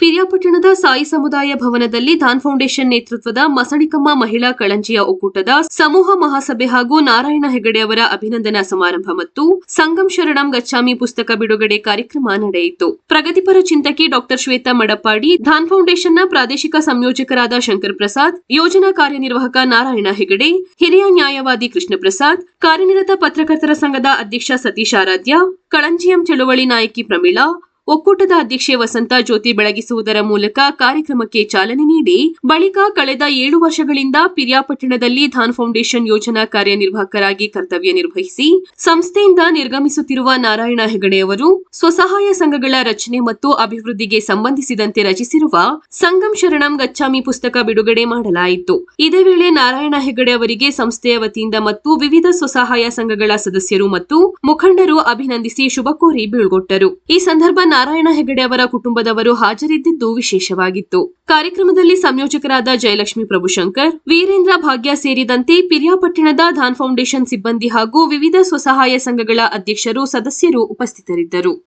ಪಿರಿಯಾಪಟ್ಟಣದ ಸಾಯಿ ಸಮುದಾಯ ಭವನದಲ್ಲಿ ಧಾನ್ ಫೌಂಡೇಶನ್ ನೇತೃತ್ವದ ಮಸಣಿಕಮ್ಮ ಮಹಿಳಾ ಕಳಂಜಿಯ ಒಕ್ಕೂಟದ ಸಮೂಹ ಮಹಾಸಭೆ ಹಾಗೂ ನಾರಾಯಣ ಹೆಗಡೆ ಅವರ ಅಭಿನಂದನಾ ಸಮಾರಂಭ ಮತ್ತು ಸಂಗಮ್ ಶರಣಂ ಗಚ್ಚಾಮಿ ಪುಸ್ತಕ ಬಿಡುಗಡೆ ಕಾರ್ಯಕ್ರಮ ನಡೆಯಿತು. ಪ್ರಗತಿಪರ ಚಿಂತಕಿ ಡಾಕ್ಟರ್ ಶ್ವೇತಾ ಮಡಪ್ಪಾಡಿ ಧಾನ್ ಫೌಂಡೇಶನ್ನ ಪ್ರಾದೇಶಿಕ ಸಂಯೋಜಕರಾದ ಶಂಕರ್ ಪ್ರಸಾದ್, ಯೋಜನಾ ಕಾರ್ಯನಿರ್ವಾಹಕ ನಾರಾಯಣ ಹೆಗಡೆ, ಹಿರಿಯ ನ್ಯಾಯವಾದಿ ಕೃಷ್ಣ ಪ್ರಸಾದ್ ಕಾರ್ಯನಿರತ ಪತ್ರಕರ್ತರ ಸಂಘದ ಅಧ್ಯಕ್ಷ ಸತೀಶ್ ಆರಾಧ್ಯ ಕಳಂಜಿಯಂ ಚಳುವಳಿ ನಾಯಕಿ ಪ್ರಮೀಳಾ ಒಕ್ಕೂಟದ ಅಧ್ಯಕ್ಷೆ ವಸಂತ ಜ್ಯೋತಿ ಬೆಳಗಿಸುವುದರ ಮೂಲಕ ಕಾರ್ಯಕ್ರಮಕ್ಕೆ ಚಾಲನೆ ನೀಡಿ ಬಳಿಕ ಕಳೆದ ಏಳು ವರ್ಷಗಳಿಂದ ಪಿರಿಯಾಪಟ್ಟಣದಲ್ಲಿ ಧಾನ್ ಫೌಂಡೇಶನ್ ಯೋಜನಾ ಕಾರ್ಯನಿರ್ವಾಹಕರಾಗಿ ಕರ್ತವ್ಯ ನಿರ್ವಹಿಸಿ ಸಂಸ್ಥೆಯಿಂದ ನಿರ್ಗಮಿಸುತ್ತಿರುವ ನಾರಾಯಣ ಹೆಗಡೆ ಅವರು ಸ್ವಸಹಾಯ ಸಂಘಗಳ ರಚನೆ ಮತ್ತು ಅಭಿವೃದ್ಧಿಗೆ ಸಂಬಂಧಿಸಿದಂತೆ ರಚಿಸಿರುವ ಸಂಗಮ್ ಶರಣಂ ಗಚ್ಚಾಮಿ ಪುಸ್ತಕ ಬಿಡುಗಡೆ ಮಾಡಲಾಯಿತು. ಇದೇ ವೇಳೆ ನಾರಾಯಣ ಹೆಗಡೆ ಅವರಿಗೆ ಸಂಸ್ಥೆಯ ವತಿಯಿಂದ ಮತ್ತು ವಿವಿಧ ಸ್ವಸಹಾಯ ಸಂಘಗಳ ಸದಸ್ಯರು ಮತ್ತು ಮುಖಂಡರು ಅಭಿನಂದಿಸಿ ಶುಭ ಕೋರಿ ಬೀಳ್ಗೊಟ್ಟರು. ಈ ಸಂದರ್ಭ ನಾರಾಯಣ ಹೆಗಡೆ ಅವರ ಕುಟುಂಬದವರು ಹಾಜರಿದ್ದಿದ್ದು ವಿಶೇಷವಾಗಿತ್ತು. ಕಾರ್ಯಕ್ರಮದಲ್ಲಿ ಸಂಯೋಜಕರಾದ ಜಯಲಕ್ಷ್ಮಿ ಪ್ರಭುಶಂಕರ್, ವೀರೇಂದ್ರ ಭಾಗ್ಯ ಸೇರಿದಂತೆ ಪಿರಿಯಾಪಟ್ಟಣದ ಧಾನ್ ಫೌಂಡೇಶನ್ ಸಿಬ್ಬಂದಿ ಹಾಗೂ ವಿವಿಧ ಸ್ವಸಹಾಯ ಸಂಘಗಳ ಅಧ್ಯಕ್ಷರು, ಸದಸ್ಯರು ಉಪಸ್ಥಿತರಿದ್ದರು.